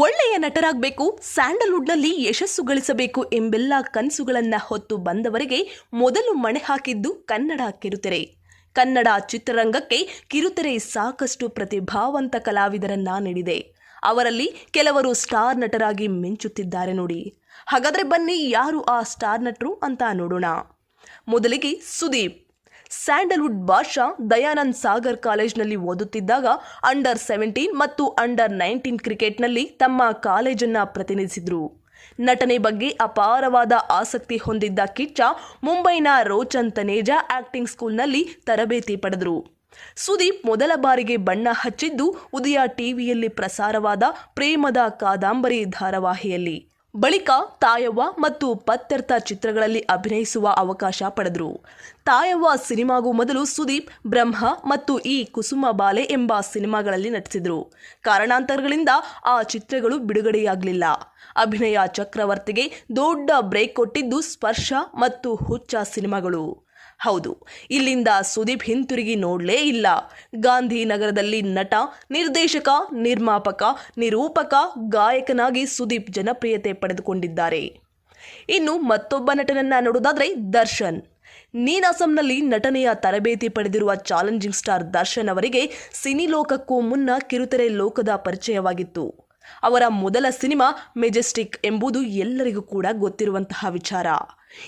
ಒಳ್ಳೆಯ ನಟರಾಗಬೇಕು, ಸ್ಯಾಂಡಲ್ವುಡ್ನಲ್ಲಿ ಯಶಸ್ಸು ಗಳಿಸಬೇಕು ಎಂಬೆಲ್ಲ ಕನಸುಗಳನ್ನು ಹೊತ್ತು ಬಂದವರಿಗೆ ಮೊದಲು ಮಣೆ ಹಾಕಿದ್ದು ಕನ್ನಡ ಕಿರುತೆರೆ. ಕನ್ನಡ ಚಿತ್ರರಂಗಕ್ಕೆ ಕಿರುತೆರೆ ಸಾಕಷ್ಟು ಪ್ರತಿಭಾವಂತ ಕಲಾವಿದರನ್ನ ನೀಡಿದೆ. ಅವರಲ್ಲಿ ಕೆಲವರು ಸ್ಟಾರ್ ನಟರಾಗಿ ಮಿಂಚುತ್ತಿದ್ದಾರೆ ನೋಡಿ. ಹಾಗಾದ್ರೆ ಬನ್ನಿ ಯಾರು ಆ ಸ್ಟಾರ್ ನಟರು ಅಂತ ನೋಡೋಣ. ಮೊದಲಿಗೆ ಸುದೀಪ್. ಸ್ಯಾಂಡಲ್ವುಡ್ ಬಾಷಾ ದಯಾನಂದ್ ಸಾಗರ್ ಕಾಲೇಜ್ನಲ್ಲಿ ಓದುತ್ತಿದ್ದಾಗ ಅಂಡರ್ ಸೆವೆಂಟೀನ್ ಮತ್ತು ಅಂಡರ್ ನೈನ್ಟೀನ್ ಕ್ರಿಕೆಟ್ನಲ್ಲಿ ತಮ್ಮ ಕಾಲೇಜನ್ನು ಪ್ರತಿನಿಧಿಸಿದ್ರು. ನಟನೆ ಬಗ್ಗೆ ಅಪಾರವಾದ ಆಸಕ್ತಿ ಹೊಂದಿದ್ದ ಕಿಚ್ಚ ಮುಂಬೈನ ರೋಚನ್ ತನೇಜಾ ಆಕ್ಟಿಂಗ್ ಸ್ಕೂಲ್ನಲ್ಲಿ ತರಬೇತಿ ಪಡೆದರು. ಸುದೀಪ್ ಮೊದಲ ಬಾರಿಗೆ ಬಣ್ಣ ಹಚ್ಚಿದ್ದು ಉದಯ ಟಿವಿಯಲ್ಲಿ ಪ್ರಸಾರವಾದ ಪ್ರೇಮದ ಕಾದಂಬರಿ ಧಾರಾವಾಹಿಯಲ್ಲಿ. ಬಳಿಕ ತಾಯವ್ವ ಮತ್ತು ಪತ್ತರ್ಥ ಚಿತ್ರಗಳಲ್ಲಿ ಅಭಿನಯಿಸುವ ಅವಕಾಶ ಪಡೆದರು. ತಾಯವ್ವ ಸಿನಿಮಾಗೂ ಮೊದಲು ಸುದೀಪ್, ಬ್ರಹ್ಮ ಮತ್ತು ಈ ಕುಸುಮ ಬಾಲೆ ಎಂಬ ಸಿನಿಮಾಗಳಲ್ಲಿ ನಟಿಸಿದರು. ಕಾರಣಾಂತರಗಳಿಂದ ಆ ಚಿತ್ರಗಳು ಬಿಡುಗಡೆಯಾಗಲಿಲ್ಲ. ಅಭಿನಯ ಚಕ್ರವರ್ತಿಗೆ ದೊಡ್ಡ ಬ್ರೇಕ್ ಕೊಟ್ಟಿದ್ದು ಸ್ಪರ್ಶ ಮತ್ತು ಹುಚ್ಚ ಸಿನಿಮಾಗಳು. ಹೌದು, ಇಲ್ಲಿಂದ ಸುದೀಪ್ ಹಿಂತಿರುಗಿ ನೋಡಲೇ ಇಲ್ಲ. ಗಾಂಧಿನಗರದಲ್ಲಿ ನಟ, ನಿರ್ದೇಶಕ, ನಿರ್ಮಾಪಕ, ನಿರೂಪಕ, ಗಾಯಕನಾಗಿ ಸುದೀಪ್ ಜನಪ್ರಿಯತೆ ಪಡೆದುಕೊಂಡಿದ್ದಾರೆ. ಇನ್ನು ಮತ್ತೊಬ್ಬ ನಟನನ್ನ ನೋಡೋದಾದ್ರೆ ದರ್ಶನ್. ನೀನಾಸಂನಲ್ಲಿ ನಟನೆಯ ತರಬೇತಿ ಪಡೆದಿರುವ ಚಾಲೆಂಜಿಂಗ್ ಸ್ಟಾರ್ ದರ್ಶನ್ ಅವರಿಗೆ ಸಿನಿ ಲೋಕಕ್ಕೂ ಮುನ್ನ ಕಿರುತೆರೆ ಲೋಕದ ಪರಿಚಯವಾಗಿತ್ತು. ಅವರ ಮೊದಲ ಸಿನಿಮಾ ಮೆಜೆಸ್ಟಿಕ್ ಎಂಬುದು ಎಲ್ಲರಿಗೂ ಕೂಡ ಗೊತ್ತಿರುವಂತಹ ವಿಚಾರ.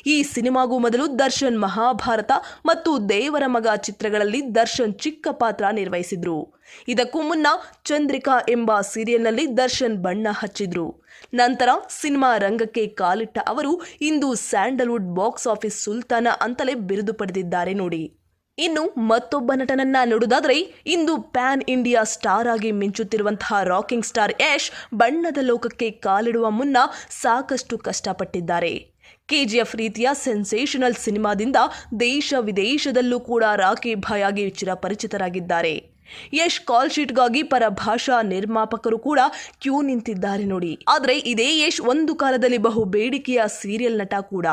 ಈ ಸಿನಿಮಾಗೂ ಮೊದಲು ದರ್ಶನ್ ಮಹಾಭಾರತ ಮತ್ತು ದೇವರ ಮಗ ಚಿತ್ರಗಳಲ್ಲಿ ದರ್ಶನ್ ಚಿಕ್ಕ ಪಾತ್ರ ನಿರ್ವಹಿಸಿದ್ರು. ಇದಕ್ಕೂ ಮುನ್ನ ಚಂದ್ರಿಕಾ ಎಂಬ ಸೀರಿಯಲ್ನಲ್ಲಿ ದರ್ಶನ್ ಬಣ್ಣ ಹಚ್ಚಿದ್ರು. ನಂತರ ಸಿನಿಮಾ ರಂಗಕ್ಕೆ ಕಾಲಿಟ್ಟ ಅವರು ಇಂದು ಸ್ಯಾಂಡಲ್ವುಡ್ ಬಾಕ್ಸ್ ಆಫೀಸ್ ಸುಲ್ತಾನ ಅಂತಲೇ ಬಿರುದು ಪಡೆದಿದ್ದಾರೆ ನೋಡಿ. ಇನ್ನು ಮತ್ತೊಬ್ಬ ನಟನನ್ನ ನೋಡುವುದಾದ್ರೆ ಇಂದು ಪ್ಯಾನ್ ಇಂಡಿಯಾ ಸ್ಟಾರ್ ಆಗಿ ಮಿಂಚುತ್ತಿರುವಂತಹ ರಾಕಿಂಗ್ ಸ್ಟಾರ್ ಯಶ್ ಬಣ್ಣದ ಲೋಕಕ್ಕೆ ಕಾಲಿಡುವ ಮುನ್ನ ಸಾಕಷ್ಟು ಕಷ್ಟಪಟ್ಟಿದ್ದಾರೆ. ಕೆಜಿಎಫ್ ರೀತಿಯ ಸೆನ್ಸೇಷನಲ್ ಸಿನಿಮಾದಿಂದ ದೇಶ ವಿದೇಶದಲ್ಲೂ ಕೂಡ ರಾಕಿ ಭಾಯಾಗಿ ಚಿರಪರಿಚಿತರಾಗಿದ್ದಾರೆ. ಯಶ್ ಕಾಲ್ ಶೀಟ್ಗಾಗಿ ಪರಭಾಷಾ ನಿರ್ಮಾಪಕರು ಕೂಡ ಕ್ಯೂ ನಿಂತಿದ್ದಾರೆ ನೋಡಿ. ಆದರೆ ಇದೇ ಯಶ್ ಒಂದು ಕಾಲದಲ್ಲಿ ಬಹು ಬೇಡಿಕೆಯ ಸೀರಿಯಲ್ ನಟ ಕೂಡ.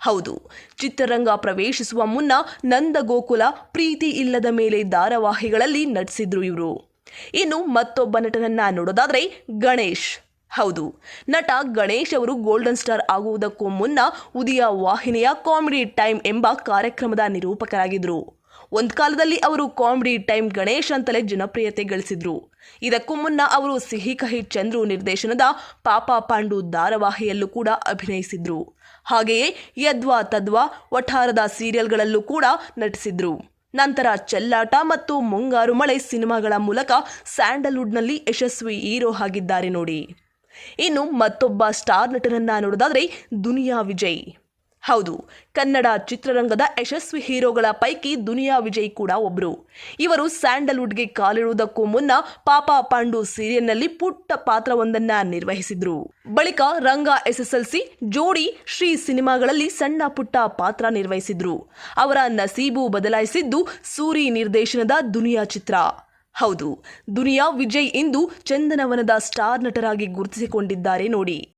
ಹೌದು. ಚಿತ್ರರಂಗ ಪ್ರವೇಶಿಸುವ ಮುನ್ನ ನಂದ ಗೋಕುಲ ಪ್ರೀತಿ ಇಲ್ಲದ ಮೇಲೆ ಧಾರಾವಾಹಿಗಳಲ್ಲಿ ನಟಿಸಿದ್ರು ಇವರು. ಇನ್ನು ಮತ್ತೊಬ್ಬ ನಟನನ್ನ ನೋಡೋದಾದ್ರೆ ಗಣೇಶ್. ಹೌದು. ನಟ ಗಣೇಶ್ ಅವರು ಗೋಲ್ಡನ್ ಸ್ಟಾರ್ ಆಗುವುದಕ್ಕೂ ಮುನ್ನ ಉದಯ ವಾಹಿನಿಯ ಕಾಮಿಡಿ ಟೈಮ್ ಎಂಬ ಕಾರ್ಯಕ್ರಮದ ನಿರೂಪಕರಾಗಿದ್ರು. ಒಂದು ಕಾಲದಲ್ಲಿ ಅವರು ಕಾಮಿಡಿ ಟೈಮ್ ಗಣೇಶ್ ಅಂತಲೇ ಜನಪ್ರಿಯತೆ ಗಳಿಸಿದ್ರು. ಇದಕ್ಕೂ ಮುನ್ನ ಅವರು ಸಿಹಿ ಕಹಿ ಚಂದ್ರು ನಿರ್ದೇಶನದ ಪಾಪ ಪಾಂಡು ಧಾರಾವಾಹಿಯಲ್ಲೂ ಕೂಡ ಅಭಿನಯಿಸಿದ್ರು. ಹಾಗೆಯೇ ಯದ್ವಾ ತದ್ವಾ ಒಠಾರದ ಸೀರಿಯಲ್ಗಳಲ್ಲೂ ಕೂಡ ನಟಿಸಿದ್ರು. ನಂತರ ಚೆಲ್ಲಾಟ ಮತ್ತು ಮುಂಗಾರು ಮಳೆ ಸಿನಿಮಾಗಳ ಮೂಲಕ ಸ್ಯಾಂಡಲ್ವುಡ್ನಲ್ಲಿ ಯಶಸ್ವಿ ಹೀರೋ ಆಗಿದ್ದಾರೆ ನೋಡಿ. ಇನ್ನು ಮತ್ತೊಬ್ಬ ಸ್ಟಾರ್ ನಟನನ್ನ ನೋಡೋದಾದರೆ ದುನಿಯಾ ವಿಜಯ್. ಹೌದು, ಕನ್ನಡ ಚಿತ್ರರಂಗದ ಯಶಸ್ವಿ ಹೀರೋಗಳ ಪೈಕಿ ದುನಿಯಾ ವಿಜಯ್ ಕೂಡ ಒಬ್ಬರು ಇವರು ಸ್ಯಾಂಡಲ್ವುಡ್ಗೆ ಕಾಲಿಡುವುದಕ್ಕೂ ಮುನ್ನ ಪಾಪ ಪಾಂಡು ಸೀರಿಯಲ್ನಲ್ಲಿ ಪುಟ್ಟ ಪಾತ್ರವೊಂದನ್ನ ನಿರ್ವಹಿಸಿದ್ರು. ಬಳಿಕ ರಂಗ ಎಸ್ಎಸ್ಎಲ್ಸಿ ಜೋಡಿ ಶ್ರೀ ಸಿನಿಮಾಗಳಲ್ಲಿ ಸಣ್ಣ ಪುಟ್ಟ ಪಾತ್ರ ನಿರ್ವಹಿಸಿದ್ರು. ಅವರ ನಸೀಬು ಬದಲಾಯಿಸಿದ್ದು ಸೂರಿ ನಿರ್ದೇಶನದ ದುನಿಯಾ ಚಿತ್ರ. ಹೌದು, ದುನಿಯಾ ವಿಜಯ್ ಇಂದು ಚಂದನವನದ ಸ್ಟಾರ್ ನಟರಾಗಿ ಗುರುತಿಸಿಕೊಂಡಿದ್ದಾರೆ ನೋಡಿ.